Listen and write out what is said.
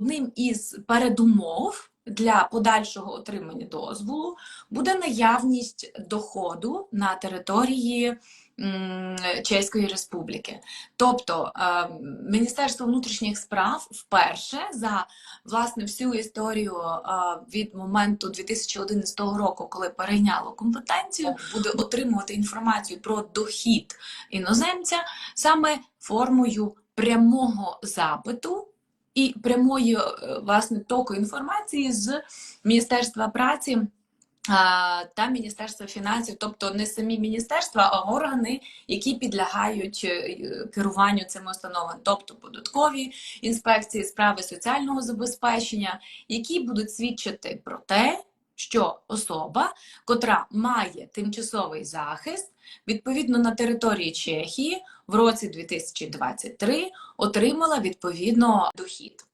Одним із передумов для подальшого отримання дозволу буде наявність доходу на території Чеської Республіки. Тобто е, Міністерство внутрішніх справ вперше за власне всю історію е, від моменту 2011 року, коли перейняло компетенцію, буде отримувати інформацію про дохід іноземця саме формою прямого запиту і прямої е, власне току інформації з Міністерства праці. Та Міністерства фінансів, тобто не самі міністерства, а органи, які підлягають е, керуванню цими установами, тобто податкові інспекції, справи соціального забезпечення, які будуть свідчити про те, що особа, котра має тимчасовий захист, відповідно на території Чехії в році 2023 отримала відповідно дохід.